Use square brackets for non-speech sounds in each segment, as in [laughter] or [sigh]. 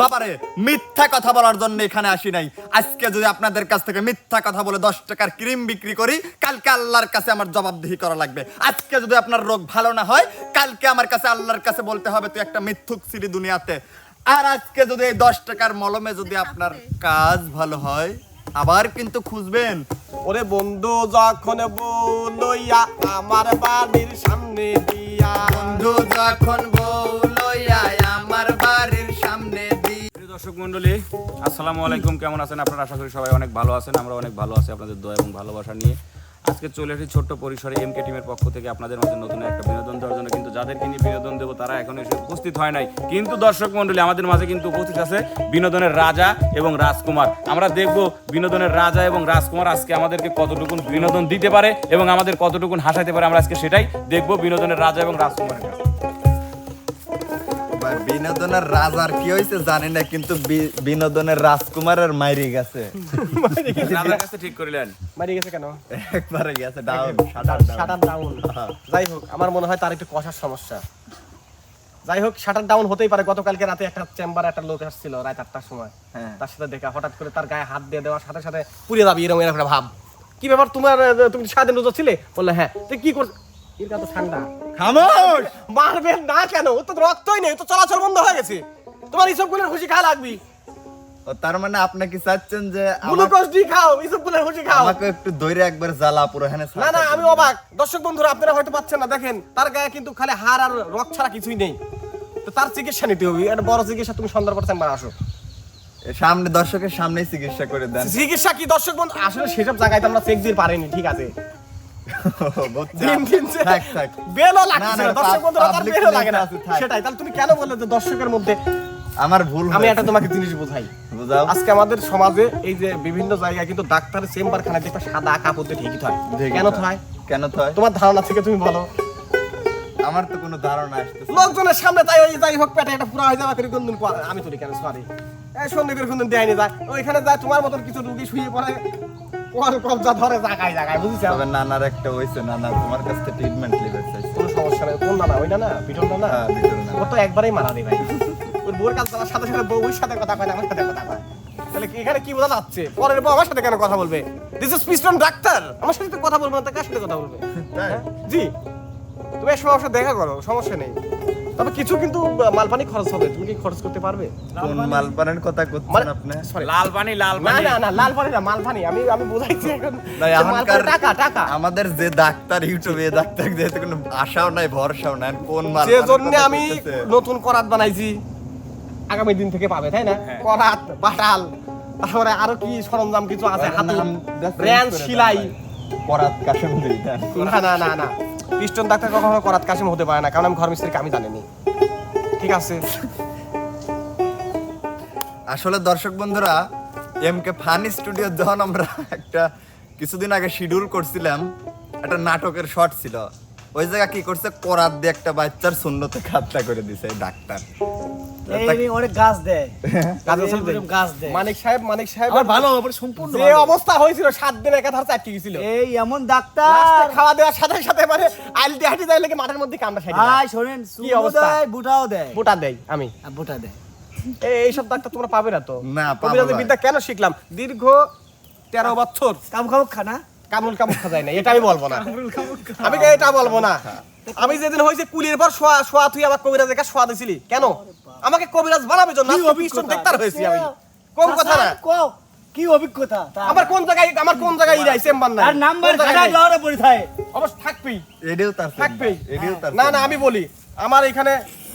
বাবারে মিথ্যা কথা বলার জন্য এখানে আসি নাই। আজকে যদি আপনাদের কাছ থেকে মিথ্যা কথা বলে দশ টাকার ক্রিম বিক্রি করি কালকে আল্লাহর কাছে আমার জবাবদিহি করা লাগবে। আজকে যদি আপনার রোগ ভালো না হয় কালকে আমার কাছে আল্লাহর কাছে বলতে হবে তুই একটা মিথ্যুক ছিলি দুনিয়াতে। আর আজকে যদি এই দশ টাকার মলমে যদি আপনার কাজ ভালো হয় আবার কিন্তু খুঁজবেন। ওরে বন্ধু যখন বউ লইয়া আমার বাড়ির সামনে দিয়া। বন্ধু যখন দর্শক মন্ডলী আসসালামু আলাইকুম। কেমন আছেন আপনারা? আশা করি সবাই অনেক ভালো আছেন। আমরা অনেক ভালো আছি আপনাদের দয়া এবং ভালোবাসা নিয়ে। আজকে চলে এসেছি ছোট্ট পরিসরে এম কে টিমের পক্ষ থেকে আপনাদের মধ্যে নতুন একটা বিনোদন দেওয়ার জন্য। কিন্তু যাদেরকে নিয়ে বিনোদন দেবো, তারা এখন এসে উপস্থিত হয় নাই। কিন্তু দর্শক মন্ডলী আমাদের মাঝে কিন্তু উপস্থিত আছে বিনোদনের রাজা এবং রাজকুমার। আমরা দেখব বিনোদনের রাজা এবং রাজকুমার আজকে আমাদেরকে কতটুকুন বিনোদন দিতে পারে এবং আমাদের কতটুকুন হাসাইতে পারে। আমরা আজকে সেটাই দেখব বিনোদনের রাজা এবং রাজকুমারের কাছে। বিনোদনের রাজার কি হয়েছে জানি না কিন্তু বিনোদনের রাজকুমারের মাইরি গেছে। রাজার কাছে ঠিক করিলেন। মারি গেছে কেন? একবারে গেছে ডাউন শাটার শাটার ডাউন যাই হোক আমার মনে হয় তার একটু কষার সমস্যা। যাই হোক শাটার ডাউন হতেই পারে গতকালকে রাতে একটা চেম্বারে একটা লোক আসছিল রাত আটটার সময়। হ্যাঁ। তার সাথে দেখা হঠাৎ করে তার গায়ে হাত দিয়ে দেওয়ার সাথে সাথে পুড়ে যাবি এরকম এরকম একটা ভাব। কি ব্যাপার তোমার তুমি সারাদিন রোজা ছিলে? বললে হ্যাঁ। তুই কি করছ কাছে ঠান্ডা। খামোশ! মারবেন না কেন? ও তো রক্তই নেই তো চলাচল বন্ধ হয়ে গেছে। তোমার এইসবগুলোর খুশি খাওয়া লাগবি। তার মানে আপনি কি চাচ্ছেন যে গ্লুকোজ ডি খাও এইসবগুলোর খুশি খাও। আমাকে একটু দৈরে একবার জ্বালা পুরো না না আমি অবাক। দর্শক বন্ধুরা আপনারা হয়তো পাচ্ছেন না। দেখেন তার গায়ে কিন্তু খালি হাড় আর রক ছাড়া কিছুই নেই। তো তার চিকিৎসা নিতে হবে। একটা বড় চিকিৎসা তুমি সন্ধ্যার পর চেম্বার আসো। সামনে দর্শকের সামনেই চিকিৎসা করে দেন। চিকিৎসা কি দর্শক বন্ধু? আসলে সেসব জায়গায় তো আমরা চেক দিয়ে পারিনি ঠিক আছে। দর্শকের মধ্যে আমার ভুল আমি একটা তোমাকে জিনিস বোঝাই। বুঝাও। আজকে আমাদের সমাজে এই যে বিভিন্ন জায়গায় কিন্তু ডাক্তারের চেম্বার খানা দেখবে সাদা কাপড় দিয়ে ঢেকে হয় কেন থয়। কেন থয়? তোমার ধারণা থেকে তুমি বলো। আমার তো কোনো ধারণা আসতেছে না। লোকজনের সামনে তাই ওই যাই হোক পেটে একটা পুরা হয়ে যাবে করে। কোনদিন আমি তো কেন সরি এই সন্ধে করে কোনদিন দেয়নি যায় ওইখানে যায় তোমার মতন কিছু রুগী শুয়ে পড়ে। কল কবজা ধরে জাগায় জাগায় বুঝিস? তবে নানার একটা নানা তোমার কাছ থেকে ট্রিটমেন্ট নিতে চাইছে। কোনো সমস্যা নেই। কোন ওই হ্যাঁ, নানা। ও তো একবারেই মারা ভাই। ওর বউর কাছে যাওয়ার সাথে সাথে সাথে কথা কয় না আমার সাথে কথা কয়। তাহলে এখানে কি বোঝা যাচ্ছে? পরের বউ আমার সাথে কেন কথা বলবে? দিস ইজ পিস্টন ডাক্তার আমার সাথে তো কথা বলবে না তা কার সাথে কথা বলবে? হ্যাঁ? জি। তুমি আমার সাথে দেখা করো সমস্যা নেই। তবে কিছু কিন্তু মালপানি খরচ হবে। তুমি কি খরচ করতে পারবে? কোন মালপানের কথা করছেন মানে আপনি? সরি লাল পানি লাল না পানি না না লাল পানি না মাল পানি আমি আমি বুঝাইছি এখন টাকা টাকা। আমাদের যে ডাক্তার ইউটিউবে ডাক্তার যেহেতু কোনো আশাও নাই ভরসাও নাই কোন মাল যে জন্য আমি নতুন করাত বানাইছি আগামী দিন থেকে পাবে তাই না? হ্যাঁ। করাত বাটাল তারপরে আরও কি সরঞ্জাম কিছু আছে? হাতে নাম just র্যান change সিলাই। পরাত কাশেম না না না না। পিস্টন ডাক্তার কখনো করাত কাশিম হতে পারে না, কারণ আমি ঘর মিস্ত্রিকে আমি জানিনি। ঠিক আছে? আসলে দর্শক বন্ধুরা এম কে ফানি স্টুডিও যখন আমরা একটা কিছুদিন আগে শিডিউল করছিলাম, একটা নাটকের শট ছিল। ওই জায়গা কি করছে? করাত দিয়ে একটা বাচ্চার শূন্যতে খাতটা করে দিছে ডাক্তার। অনেক গাছ দেয়। গাছ দেয়। এরকম গাছ দেয়। মানিক সাহেব মানিক সাহেব। ভালো সম্পূর্ণ যে অবস্থা হয়েছিল সাত দিন একাধার চাটকে গেছিল। এই এমন ডাক্তার। খাওয়া দেওয়ার সাথে সাথে মানে আইলটি হাঁটি যায় লেগে মাঠের মধ্যে কামড়া সাইড ভাই শোনেন কি কি অবস্থা? অবস্থা বুটাও দেয়। বোটা দেয় আমি। বুটা দেয়। এইসব ডাক্তার তোমরা পাবে না তো। না, পাবো। বিদ্যা কেন শিখলাম? দীর্ঘ তেরো বছর। কাম খাব খানা কামরুল কামুক যায় না এটা আমি বলব না। আমি এটা বলব না? আমি যেদিন হয়েছে কুলির পর শোয়া শোয়া তুই আমার কবিরাজ একা শোয়া দিছিলি। কেন? আমাকে কবিরাজ বানাবে জন্য আজকে অভিজ্ঞতা? হয়েছি আমি। কম কথা না? কি অভিজ্ঞতা? আমার কোন জায়গায় আমার কোন জায়গায় ইরাই চেম্বার না আর নাম্বার খাটা দেওয়ার পরে থাকে। অবশ্য থাকবেই। এডিও তার থাকবেই। এডিও তার না না আমি বলি আমার এখানে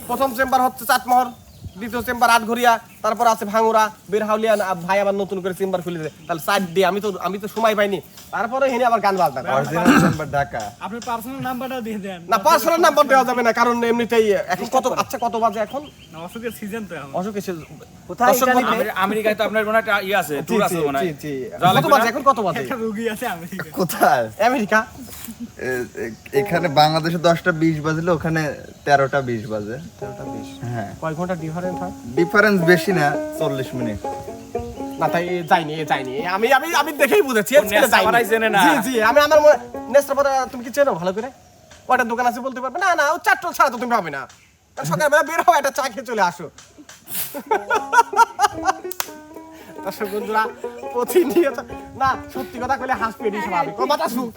প্রথম চেম্বার হচ্ছে চাটমোহর দ্বিতীয় চেম্বার আটঘরিয়া তারপর আছে ভাঙুরা বেরহাউলিয়া ভাই আবার নতুন করে চেম্বার খুলেছে তাহলে সাইড দিয়ে আমি তো আমি তো সময় পাইনি। তারপরে হেনে আবার গান বাজনা করে। Original number Dhaka. আপনি পার্সোনাল নাম্বারটা দিয়ে দেন। না পার্সোনাল নাম্বার দেওয়া যাবে না কারণ এমনিতেই এখন কত আচ্ছা কত বাজে এখন? অসুখের সিজন তো এখন। অসুখ এসে কোথায় দর্শক ইতালিতে? বন্ধু- আমেরি- আমেরিকায় তো আপনার কোনো একটা ইয়ে আছে ট্যুর মনে হয়। কত বাজে এখন কত বাজে? রুগী আছে আমেরিকা কোথায়? আমেরিকা। এখানে বাংলাদেশে দশটা বিশ বাজলে ওখানে তেরোটা বিশ বাজে। হ্যাঁ। কয় ঘণ্টা ডিফারেন্ট হয়? ডিফারেন্স বেশি না চল্লিশ মিনিট। না তাই যাইনি যাইনি। আমি আমি আমি দেখেই বুঝেছি। এর ও ছেলে নেশা যায়নি। করাই চেনে না। জি জি আমি আমার মনে তুমি কি চেনো ভালো করে? কয়টা দোকান আছে বলতে পারবে? না না ও চারটো ছাড়া তো তুমি পাবে না। সকালবেলা বের হও একটা চা খেয়ে চলে আসো। দর্শক বন্ধুরা প্রতিনিয়ত না সত্যি কথা কইলে হাসি এটি স্বাভাবিক। ও মাথা মাথা সুখ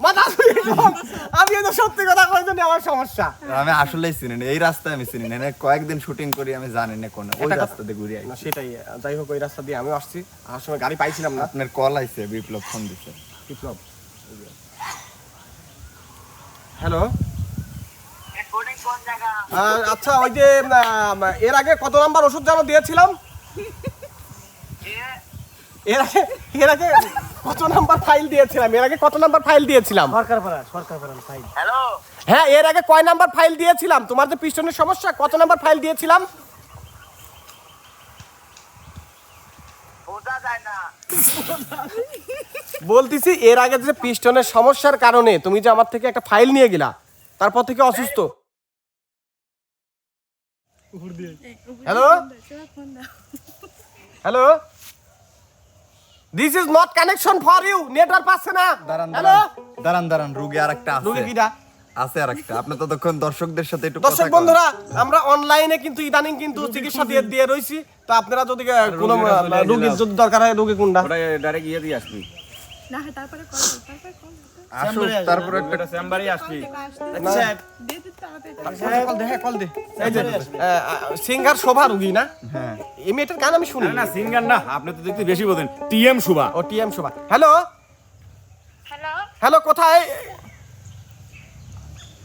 আমি তো সত্যি কথা কই জন্য আমার সমস্যা। আমি আসলেই চিনি না এই রাস্তায় আমি চিনি না কয়েকদিন শুটিং করি আমি জানি না কোন ওই এটা কথা- ঘুরে না সেটাই যাই হোক ওই রাস্তা দিয়ে আমিও আসছি আর সময় গাড়ি পাইছিলাম না। আপনার কল আইছে বিপ্লব ফোন দিছে। বিপ্লব। হ্যালো? আচ্ছা ওই যে এর আগে কত নাম্বার ওষুধ যেন দিয়েছিলাম? এর আগে এর আগে কত নাম্বার ফাইল দিয়েছিলাম? এর আগে কত নাম্বার ফাইল দিয়েছিলাম? সরকার পাড়া সরকার পাড়া সাইড হ্যাঁ এর আগে কয় নাম্বার ফাইল দিয়েছিলাম? তোমার যে পিস্টনের সমস্যা কত নাম্বার ফাইল দিয়েছিলাম? বলতেছি এর আগে যে পিস্টনের সমস্যার কারণে তুমি যে আমার থেকে একটা ফাইল নিয়ে গেলা তারপর থেকে অসুস্থ। Hello hello this is not connection for you network পাচ্ছে না। দাঁড়ান হ্যালো দাঁড়ান। দাঁড়ান রুগী আরেকটা আছে। রুগী কিটা? আছে আরেকটা। আপনি ততক্ষণ দর্শকদের সাথে একটু দর্শক। বন্ধুরা আমরা অনলাইনে কিন্তু ইদানিং কিন্তু চিকিৎসা দিয়ে দিয়ে রইছি। তো আপনারা যদি কোনো রোগীরা। যদি দরকার হয় রোগী কোনটা? ওটা ডাইরেক্ট ইয়ে দিয়ে আসবি। না তারপরে কল তারপরে কল। আসুক তারপর একটা চেম্বারে আসবি। আসতে দে দে তাড়াতাড়ি কল দে। হ্যাঁ সিঙ্গার শোভা রোগী না? হ্যাঁ। এই মেয়েটার গান আমি শুনি। না সিঙ্গার না আপনি তো দেখতে বেশি বোঝেন। টিএম শুভা। ও TM Shobha. Hello? Hello? Hello কোথায়?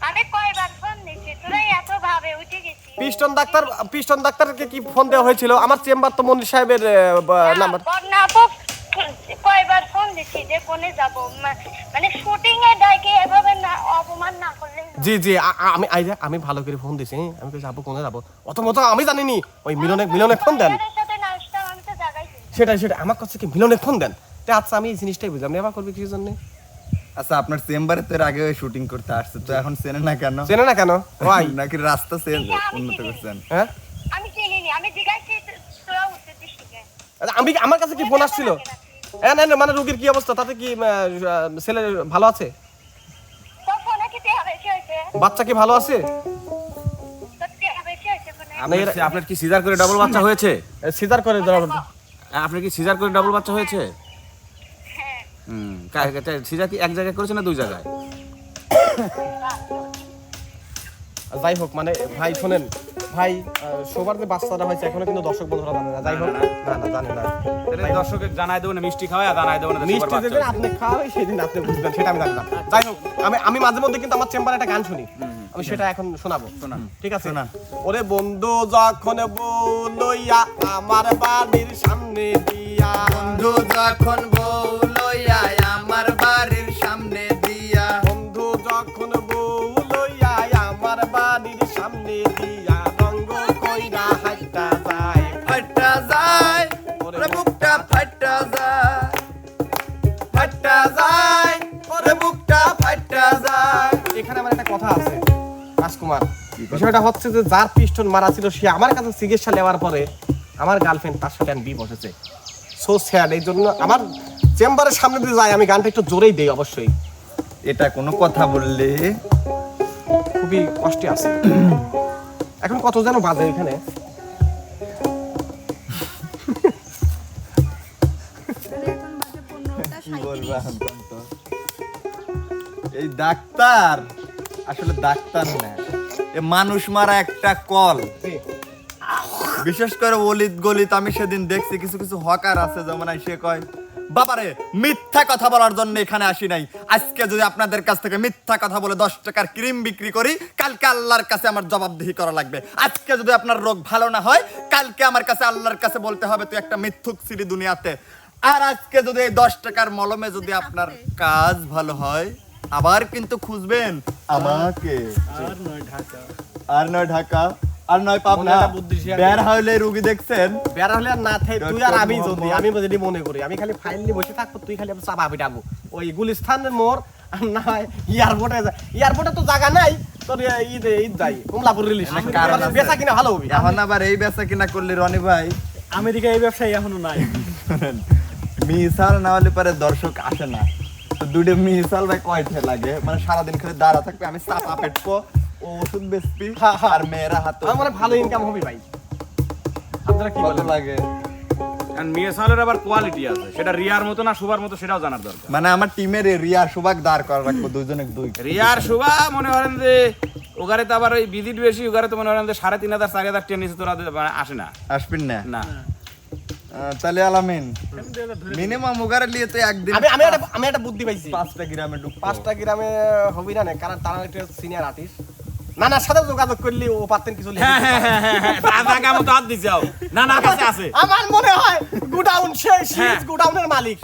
আমি কয়বার ফোন দিছি তোরাই এত ভাবে উঠে গেছি পিস্টন ডাক্তার পিস্টন ডাক্তারকে কি ফোন দেওয়া হয়েছিল? আমার চেম্বার তো মন্দির সাহেবের নাম্বার। কয়বার ফোন দিছি যে কোনে যাব। মানে শুটিং এ ডাইকে এভাবে না অপমান না করলে জি জি আমি আই আমি ভালো করে ফোন দিছি আমি কই যাব কোনে যাব? অত মতো আমি জানিনি ওই মিলনে মিলনে ফোন দেন। আমি সেটাই সেটা আমার কাছে কি মিলনে ফোন দেন? তে আচ্ছা আমি এই জিনিসটাই বুঝলাম নেবা করবে কি জন্য? আচ্ছা আপনার চেম্বারে তো এর আগে শুটিং করতে আসছে তো এখন চেনে না কেন? চেনে না কেন? ওয়াই [laughs] নাকি রাস্তা চেঞ্জ উন্নত করছেন? হ্যাঁ? আমি চিনিনি আমি জিজ্ঞাসি আচ্ছা, আমি আমার কাছে কি ফোন আসছিল? হ্যাঁ না না, মানে রোগীর কি অবস্থা? তাতে কি ছেলে ভালো আছে? বাচ্চা কি ভালো আছে? আপনার কি সিজার করে ডাবল বাচ্চা হয়েছে? সিজার করে দেওয়া আপনার কি সিজার করে ডাবল বাচ্চা হয়েছে? হ্যাঁ। হুম সিজার কি এক জায়গায় করেছে না দুই জায়গায়? [coughs] যাই হোক মানে ভাই শোনেন ভাই সবার যে বাচ্চাটা হয়েছে এখনও কিন্তু দর্শক বন্ধুরা জানে না। যাই হোক না না জানে না। তাহলে দর্শকের জানাই দেবো না মিষ্টি খাওয়াই জানাই দেবো না মিষ্টি যেদিন আপনি খাওয়াই সেদিন আপনি বুঝবেন সেটা আমি জানি না। যাই হোক আমি আমি মাঝে মধ্যে কিন্তু আমার চেম্বারে একটা গান শুনি। আমি সেটা এখন শোনাবো। ঠিক আছে? শোনান। ওরে বন্ধু যখন বউ লইয়া আমার বাড়ির সামনে দিয়া। বন্ধু যখন বউ লইয়া আমার বাড়ির সামনে দিয়া। বন্ধু যখন বউ লইয়া আমার বাড়ির সামনে দিয়া। রাজকুমার বিষয়টা হচ্ছে যে যার পিস্টন মারা ছিল সে আমার কাছে চিকিৎসা নেওয়ার পরে আমার গার্লফ্রেন্ড তার সাথে বি বসেছে। সো স্যাড এই জন্য আমার চেম্বারের সামনে দিয়ে যাই আমি গানটা একটু জোরেই দেই অবশ্যই। এটা কোনো কথা বললে? খুবই কষ্টে আছে। এখন কত যেন বাজে এখানে? এই ডাক্তার? আসলে ডাক্তার না। মানুষ মারা একটা কল। বিশেষ করে অলিত গলিত, আমি সেদিন দেখছি কিছু কিছু হকার আছে, যেমন সে কয়, বাবারে, মিথ্যা কথা বলার জন্য এখানে আসি নাই। আজকে যদি আপনাদের কাছ থেকে মিথ্যা কথা বলে দশ টাকার ক্রিম বিক্রি করি, কালকে আল্লাহর কাছে আমার জবাবদিহি করা লাগবে। আজকে যদি আপনার রোগ ভালো না হয়, কালকে আমার কাছে আল্লাহর কাছে বলতে হবে, তুই একটা মিথ্যুক ছিলি দুনিয়াতে। আর আজকে যদি এই দশ টাকার মলমে যদি আপনার কাজ ভালো হয় আবার কিন্তু খুঁজবেন। আমাকে। আর নয় ঢাকা। আর নয় ঢাকা আর নয় পাবনা। বের হইলে রুগী দেখছেন? বেড়া হলে আর না থাই তুই আর আমি যদি আমি যদি মনে করি আমি খালি ফাইল নিয়ে বসে থাকব তুই খালি চাপ আবি ডাকবো। ওই গুলিস্তানের মোড় আর না হয় এয়ারপোর্টে এয়ারপোর্টে তো জায়গা নাই তোর ঈদ ঈদ যাই কমলাপুর রিলিজ অনেক কারণ আছে। বেচা কিনা ভালো হবি। এখন আবার এই বেচা কিনা করলে রনি ভাই। আমেরিকা এই ব্যবসায় এখনও নাই। মিসাল না হলে পরে দর্শক আসে না। দুটো মিসাল ভাই কয়টা লাগে? মানে সারাদিন খালি দাঁড়া থাকবে আমি চাপা ও ওষুধ। আর মেয়েরা হাতে আমার মানে ভালো ইনকাম হবে ভাই। আপনারা কি বলেন? লাগে। আর মেয়ে আবার কোয়ালিটি আছে। সেটা রিয়ার মতো না মতো সেটাও জানার দরকার। মানে আমার টিমের রিয়া সুবাক দাঁড় করা রাখব দুজনে দুই। রিয়ার সুবা মনে করেন যে ওগারে তো আবার ওই ভিজিট বেশি ওগারে তো মনে করেন যে সাড়ে তিন হাজার চারি হাজার টেন তোরা মানে আসে না। আসবেন না। তাহলে আলামিন মিনিমাম ওগারে লিয়ে তো একদিন আমি আমি একটা আমি একটা বুদ্ধি পাইছি। পাঁচটা গ্রামে ঢুক পাঁচটা গ্রামে হবি না না, কারণ তারা একটা সিনিয়র আর্টিস্ট নানার সাথে যোগাযোগ করলে ও পারতেন কিছু হ্যাঁ। হ্যাঁ হ্যাঁ না না কাছে আছে। আমার মনে হয় গুডাউন সেই হ্যাঁ। গুডাউনের মালিক?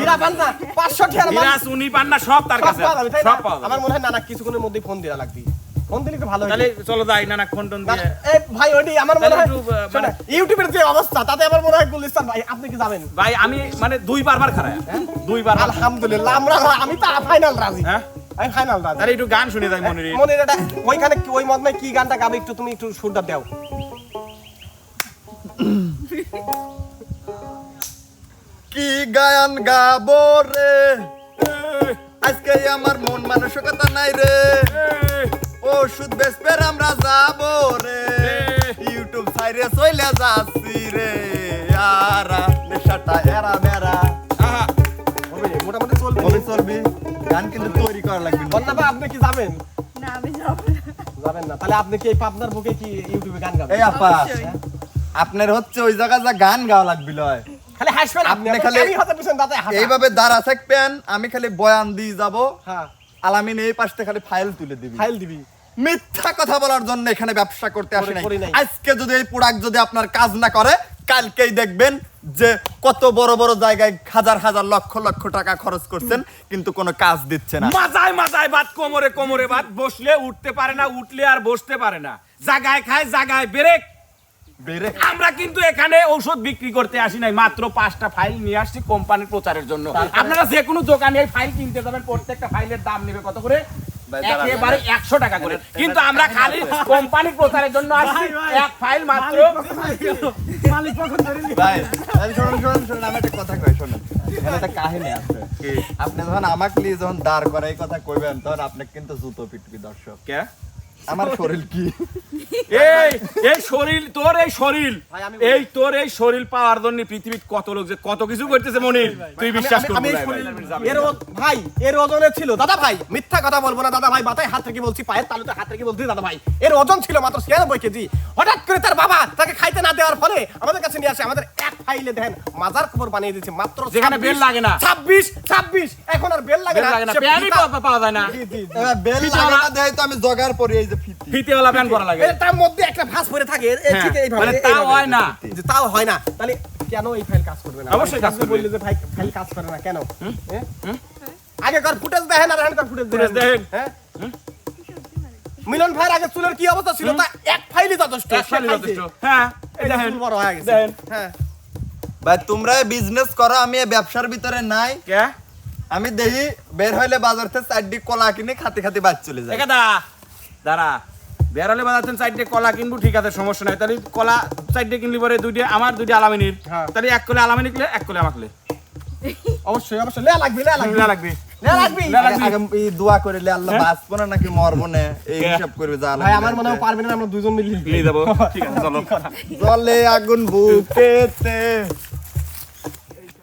হীরা পান্না পাঁচশো টিয়ার মালিক। হীরা সুনি পান্না সব তার কাছে না? সব পাওয়া যাবে। আমার মনে হয় নানা কিছুক্ষণের মধ্যে ফোন দেওয়া লাগবে। ফোন দিলে একটু ভালো তাহলে হতো চলো যাই না না ফোন টোন দিয়ে। এই ভাই আমার মনে হয় মানে- ইউটিউবের যে অবস্থা তাতে আমার মনে হয় গুলিস্তান ভাই আপনি কি যাবেন ভাই আমি মানে দুই বারবার খারাপ দুইবার আলহামদুলিল্লাহ আমরা আমি তো ফাইনাল রাজি। হ্যাঁ? আমি ফাইনাল রাজি। তাহলে একটু গান শুনে যাই মনে মনে এটা ওইখানে ওই কি গানটা গাবে একটু তুমি একটু সুরটা দাও। কি গায়ন গাবো রে? আজকে আমার মন মানসিকতা নাই রে। ওষুধ বেসপের আমরা যাব রে। ইউটিউব সাইরে চলে যাচ্ছি রে। আরা নেশাটা এরা মেরা মোটামুটি চলবে। বলি চলবি। গান কিন্তু তৈরি করা লাগবে না। আপনি কি যাবেন? না আমি যাব যাবেন না। তাহলে আপনি কি এই পাবনার বুকে কি ইউটিউবে গান গাবেন? এই আপা আপনার হচ্ছে ওই জায়গা যা গান গাওয়া লাগবে লয়। খালি হাসবেন আপনি। খালি এইভাবে দাঁড়া থাকবেন আমি খালি বয়ান দিয়ে যাব। হ্যাঁ। আলামিন এই পাশে খালি ফাইল তুলে দিবি। ফাইল দিবি। মিথ্যা কথা বলার জন্য এখানে ব্যবসা করতে আসি নাই। আজকে যদি এই প্রোডাক্ট যদি আপনার কাজ না করে কালকেই দেখবেন যে কত বড় বড় জায়গায় হাজার হাজার লক্ষ লক্ষ টাকা খরচ করছেন কিন্তু কোনো কাজ দিচ্ছে না। মাজায় মাজায় বাদ কোমরে কোমরে বাদ বসলে উঠতে পারে না উঠলে আর বসতে পারে না। জাগায় খায় জাগায় বেরেক আমরা কিন্তু এখানে ঔষধ বিক্রি করতে আসি নাই মাত্র পাঁচটা ফাইল নিয়ে আসছি কোম্পানির প্রচারের জন্য। আপনারা যে কোনো দোকানে এই ফাইল কিনতে যাবেন প্রত্যেকটা ফাইলের দাম নেবে কত করে? একেবারে একশো টাকা করে। কিন্তু আমরা খালি কোম্পানির প্রচারের জন্য আসছি। এক ফাইল মাত্র। মালিক কখন ধরে নি? ভাই তাহলে শুনুন শুনুন শুনুন আমি একটা কথা কই শুনুন। এখানে একটা কাহিনী আছে। আপনি যখন আমাকে যখন দাঁড় করে এই কথা কইবেন তখন আপনি কিন্তু জুতো পিটবি দর্শক। কে? আমার শরীর কি? এই এই শরীর তোর এই শরীর। এই তোর এই শরীর পাওয়ার জন্য পৃথিবীর কত লোক যে কত কিছু করতেছে মনির তুই বিশ্বাস করবি এর ভাই এর ওজনে ছিল। দাদা ভাই মিথ্যা কথা বলব না দাদা ভাই মাথায় হাত রেখে বলছি পায়ের তালুতে হাত রেখে বলছি দাদা ভাই। এর ওজন ছিল মাত্র ছিয়ানব্বই কেজি। হঠাৎ করে তার বাবা তাকে খাইতে না দেওয়ার ফলে আমাদের কাছে নিয়ে আসে আমাদের এক ফাইলে দেন মাজার খবর বানিয়ে দিয়েছে মাত্র যেখানে বেল লাগে না। ছাব্বিশ ছাব্বিশ। এখন আর বেল লাগে না পাওয়া- যায় না। বেল লাগে না দেয় তো আমি জগার পরি এই যে ফিতি ফিতেওয়ালা প্যান করা লাগে। তার মধ্যে একটা ভাঁজ পরে থাকে। এর- এর হ্যাঁ, ঠিক এইভাবে, মানে তাও হয় না। যে তাও হয় না। তাহলে কেন এই ফাইল কাজ করবে না? অবশ্যই কাজ করবে। বললে যে ভাই ফাইল কাজ করে না কেন? হ্যাঁ? আগে কার ফুটেজ দেখেন আর এখন ফুটেজ দেখেন। হ্যাঁ? মিলন ভাইয়ের আগে চুলের কি অবস্থা ছিল? তা এক ফাইলই যথেষ্ট এক ফাইলই যথেষ্ট। হ্যাঁ এই এই দেখেন। বড় হয়ে গেছে। দেখেন। হ্যাঁ। ভাই তোমরা বিজনেস করো আমি ব্যবসার ভিতরে নাই। কে? আমি দেখি বের হইলে বাজার থেকে চারটি কলা কিনে খাতে খাতে বাদ চলে যায় একা দা দাঁড়া বেরোলে বাজাচ্ছেন চারটে কলা কিনবো ঠিক আছে সমস্যা নাই। তাহলে কলা চারটে কিনলি পরে দুইটা আমার দুইটা আলামিনীর। হ্যাঁ। তাহলে এক কলে আলামিনী কিনলে এক কলে আমাকে অবশ্যই অবশ্যই লে লাগবে লে লাগবে। লে লাগবে। দোয়া আল্লাহ বাঁচবো না নাকি মরবো না এই কে? হিসাব করবে যা ভাই আমার মনে হয় পারবে না আমরা দুজন মিলে। নিয়ে যাব। ঠিক আছে [laughs] চলো। জলে আগুন বুকেতে।